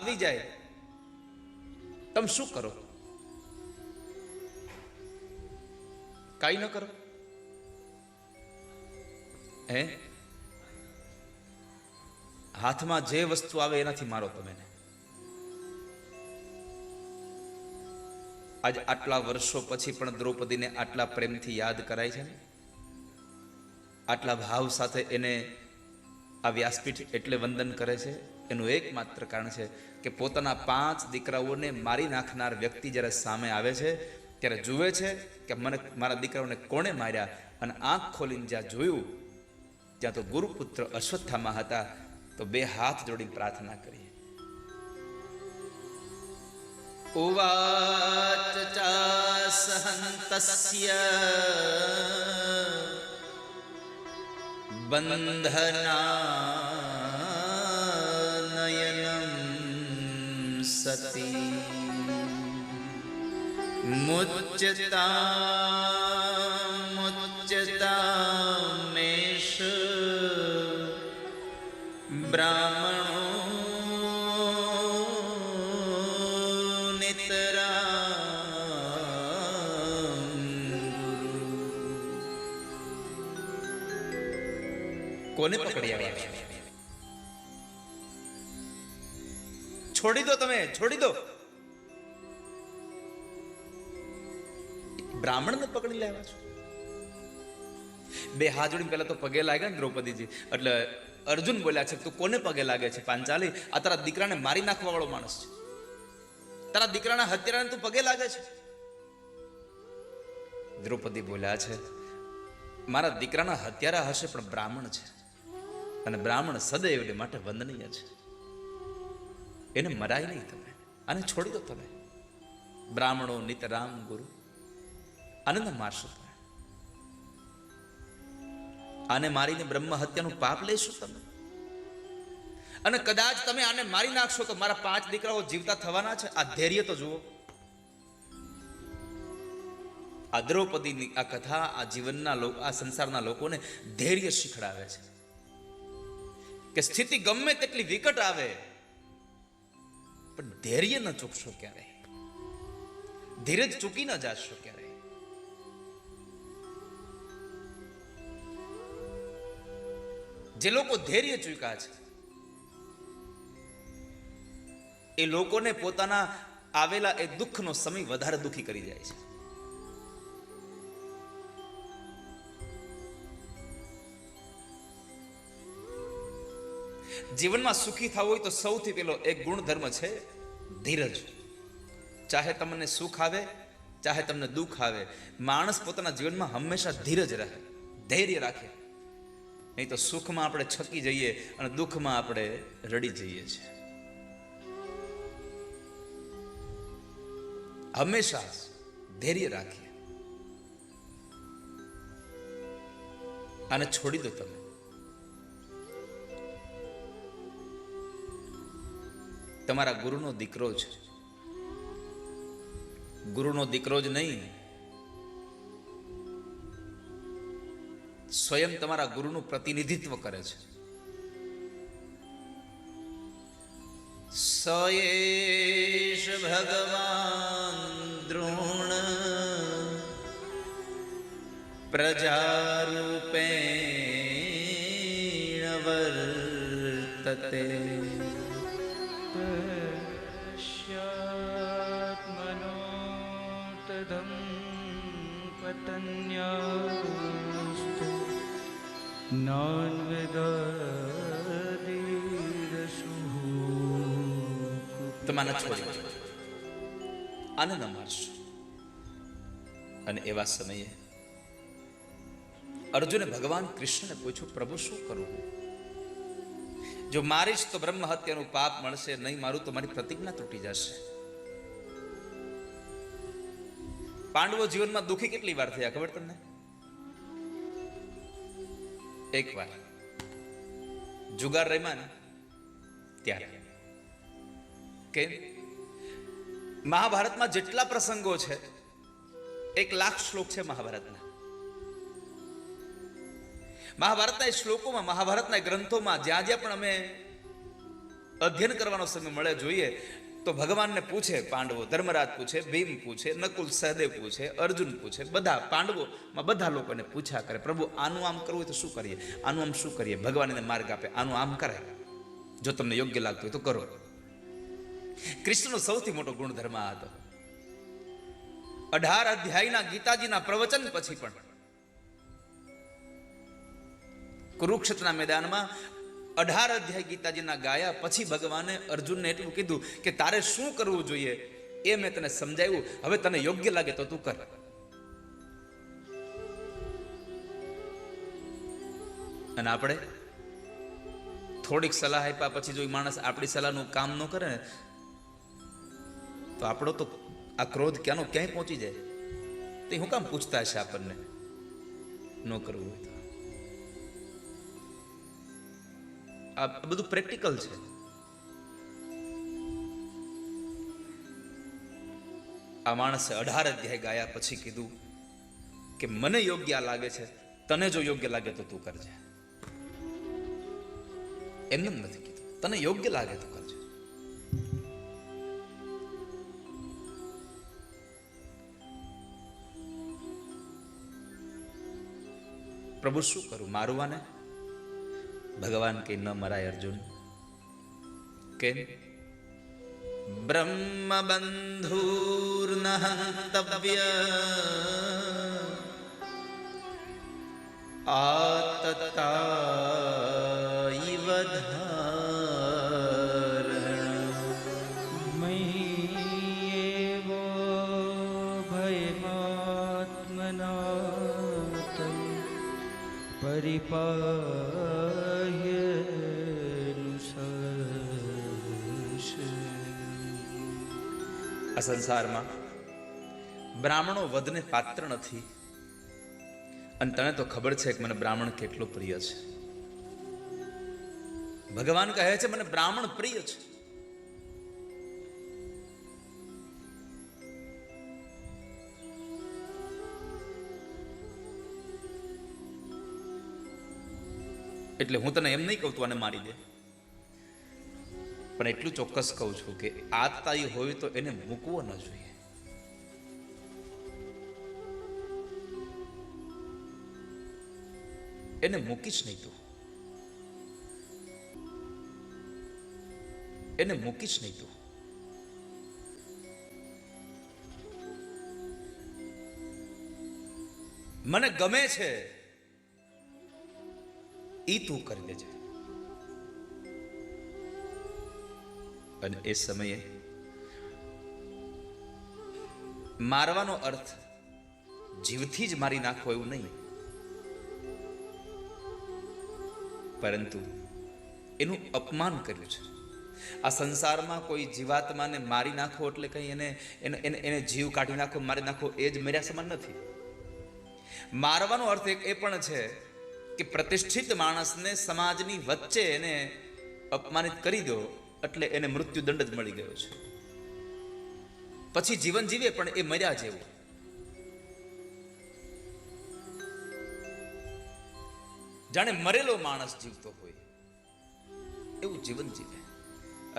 આવી જાય. તમે શું કરો? કાંઈ ન કરો? હે? હાથમાં જે વસ્તુ આવે એનાથી મારો તમે. આજ આટલા વર્ષો પછી પણ દ્રૌપદીને આટલા પ્રેમથી યાદ કરાય છે ને? આટલા ભાવ સાથે એને આ વ્યાસપીઠ એટલે વંદન કરે છે? એનું એકમાત્ર કારણ છે કે પોતાના પાંચ દીકરાઓને મારી નાખનાર વ્યક્તિ જ્યારે સામે આવે છે, ત્યારે જુએ છે કે મને મારા દીકરાઓને કોણે માર્યા અને આંખ ખોલીને જ્યાં જોયું, ત્યાં તો ગુરુપુત્ર અશ્વત્થામાં હતા, તો બે હાથ જોડી પ્રાર્થના કરી. ઉવાચ ચાસહંતસ્ય બંધનાનયનમ સતી મુચ્યતા મુચ્યતા મેષ બ્રાહ્મણો નિતરામ કોને પકડી આવ્યા છોડી દો તમે, છોડી દો. બ્રાહ્મણને પકડી લેવા છો. બે હાથ જોડીને પહેલા તો પગે લાગ્યા ને દ્રૌપદીજી. એટલે અર્જુન બોલ્યા છે તું કોને પગે લાગે છે, પાંચાલી? આ તારા દીકરાને મારી નાખવા વાળો માણસ છે. તારા દીકરાના હત્યારાને તું પગે લાગે છે. દ્રૌપદી બોલ્યા છે, મારા દીકરાના હત્યારા હશે પણ બ્રાહ્મણ છે. અને બ્રાહ્મણ સદૈવ માટે વંદનીય છે. એને મરાય નહીં તમે. આને છોડી દો તમે. બ્રાહ્મણો નિતરામ ગુરુ, આનંદ મારશો તમે. આને મારીને બ્રહ્મ હત્યાનું પાપ લેશો તમે. અને કદાચ તમે આને મારી નાખશો તો મારા પાંચ દીકરાઓ જીવતા થવાના છે. આ ધૈર્ય તો જુઓ. આ દ્રૌપદીની આ કથા આ જીવનના આ સંસારના લોકોને ધૈર્ય શીખડાવે છે. કે સ્થિતિ ગમે તેટલી વિકટ આવે પણ ધૈર્ય ન ચૂકશો ક્યારે? ધીરજ ચૂકી ન જાશો ક્યારે? જે લોકો ધૈર્ય ચૂક્યા છે, એ લોકોને પોતાના આવેલા એ દુઃખનો સમય વધારે દુઃખી કરી જાય છે. જીવનમાં સુખી થવું હોય તો સૌથી પેલો એક ગુણધર્મ છે ધીરજ. ચાહે તમને સુખ આવે, ચાહે તમને દુઃખ આવે, માણસ પોતાના જીવનમાં હંમેશા ધીરજ રહે, ધૈર્ય રાખે. નહીં તો સુખમાં આપણે છકી જઈએ અને દુઃખમાં આપણે રડી જઈએ છીએ. હંમેશા ધૈર્ય રાખીએ. આને છોડી દો તમે. તમારા ગુરુનો દીકરો છે ગુરુનો દીકરો જ નહીં. સ્વયં તમારા ગુરુનું પ્રતિનિધિત્વ કરે છે. સયેશ ભગવાન દ્રોણ પ્રજારૂપે વર્તતે. પતન્યાસ્તુ તમારા છોડી આનંદ અમારશું. અને એવા સમયે અર્જુને ભગવાન કૃષ્ણને પૂછ્યું, પ્રભુ, શું કરવું જો મારીશ તો બ્રહ્મ હત્યાનું પાપ મળશે, નહીં મારું તો મારી પ્રતિજ્ઞા તૂટી જશે. પાંડવો જીવનમાં દુઃખી કેટલી વાર થયા, ખબર તમને? એક વાર. જુગાર રહેમાન ત્યારે. કે મહાભારતમાં જેટલા પ્રસંગો છે, એક લાખ શ્લોક છે મહાભારતના. મહાભારતના શ્લોકોમાં, મહાભારતના ગ્રંથોમાં જ્યાં જ્યાં પણ અમે અધ્યયન કરવાનો સમય મળે જોઈએ તો ભગવાનને પૂછે, પાંડવો ધર્મરાજ પૂછે, ભીમ પૂછે, નકુલ સહદેવ પૂછે, અર્જુન પૂછે, બધા પાંડવોમાં બધા લોકોને પૂછ્યા કરે, પ્રભુ, આનું આમ કરવું હોય તો શું કરીએ? આનું આમ શું કરીએ? ભગવાન એને માર્ગ આપે, આનું આમ કરાય. જો તમને યોગ્ય લાગતું હોય તો કરો. કૃષ્ણનો સૌથી મોટો ગુણધર્મ આ હતો. અઢાર અધ્યાયના ગીતાજીના પ્રવચન પછી પણ કુરુક્ષેત્રના મેદાનમાં અઢાર અધ્યાય ગીતાજીના ગાયા પછી ભગવાને અર્જુનને એટલું કીધું કે તારે શું કરવું જોઈએ એ મેં તને સમજાવ્યું. હવે તને યોગ્ય લાગે તો તું કર. અને આપણે થોડીક સલાહ આપ્યા પછી જો માણસ આપણી સલાહનું કામ ન કરે ને, તો આપણો તો આ ક્રોધ ક્યાંનો ક્યાંય પહોંચી જાય. તે હું કામ પૂછતા હશે આપણને? ન કરવું હોય તો. આ બધું પ્રેક્ટિકલ છે. આ માણસે અઢાર અધ્યાય ગાયા પછી કીધું કે મને યોગ્ય લાગે છે, તને જો યોગ્ય લાગે તો તું કરજે. એમને એમ નથી કીધું. તને યોગ્ય લાગે તો કરજે. પ્રભુ શું કરું? મારવાને ભગવાન કે ન મરાય અર્જુન. કે બ્રહ્મબંધુર્ન હંતવ્ય આતતાઈવ ભયમાત્મના પરિપા આ સંસારમાં. બ્રાહ્મણો વધને પાત્ર નથી. અને તને તો ખબર છે કે મને બ્રાહ્મણ કેટલો પ્રિય છે. ભગવાન કહે છે, મને બ્રાહ્મણ પ્રિય છે. એટલે હું તને એમ નહીં કહું તું મારી દે. પણ એટલું ચોક્કસ કહું છું કે આતતાઈ હોય તો એને મૂકવો ન જોઈએ. એને મૂકીશ નહીં તું. એને મૂકીશ નહીં તું. મને ગમે છે. ઈ તું કરી દેજે. અને એ સમયે મારવાનો અર્થ જીવથી જ મારી નાખો એવું નહીં. પરંતુ એનું અપમાન કર્યું છે. આ સંસારમાં કોઈ જીવાત્માને મારી નાખો એટલે કંઈ એને એને એને જીવ કાઢી નાખો, મારી નાખો એ જ મર્યા સમાન નથી. મારવાનો અર્થ એક એ પણ છે કે પ્રતિષ્ઠિત માણસને સમાજની વચ્ચે એને અપમાનિત કરી દો એટલે એને મૃત્યુદંડ જ મળી ગયો છે. પછી જીવન જીવે પણ એ મર્યા જેવું. જાણે મરેલો માણસ જીવતો હોય, એવું જીવન જીવે.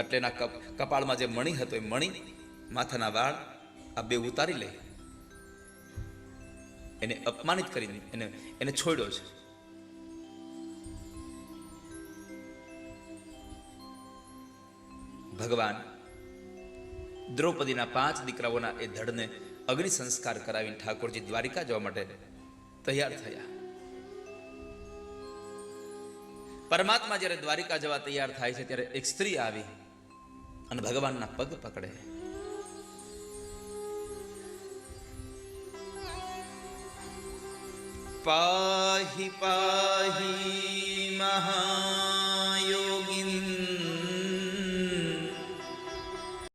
એટલે એના કપ, કપાળમાં જે મણી હતો એ મણી, માથાના વાળ આ બે ઉતારી લે. એને અપમાનિત કરીને એને એને છોડ્યો છે. ભગવાન દ્રૌપદીના પાંચ દીકરાઓના એ ધડને અગ્નિ સંસ્કાર કરાવીને ઠાકોરજી દ્વારિકા જવા માટે તૈયાર થયા. પરમાત્મા જ્યારે દ્વારિકા જવા તૈયાર થાય છે, ત્યારે એક સ્ત્રી આવી અને ભગવાનના પગ પકડે. પાહી પાહી મહા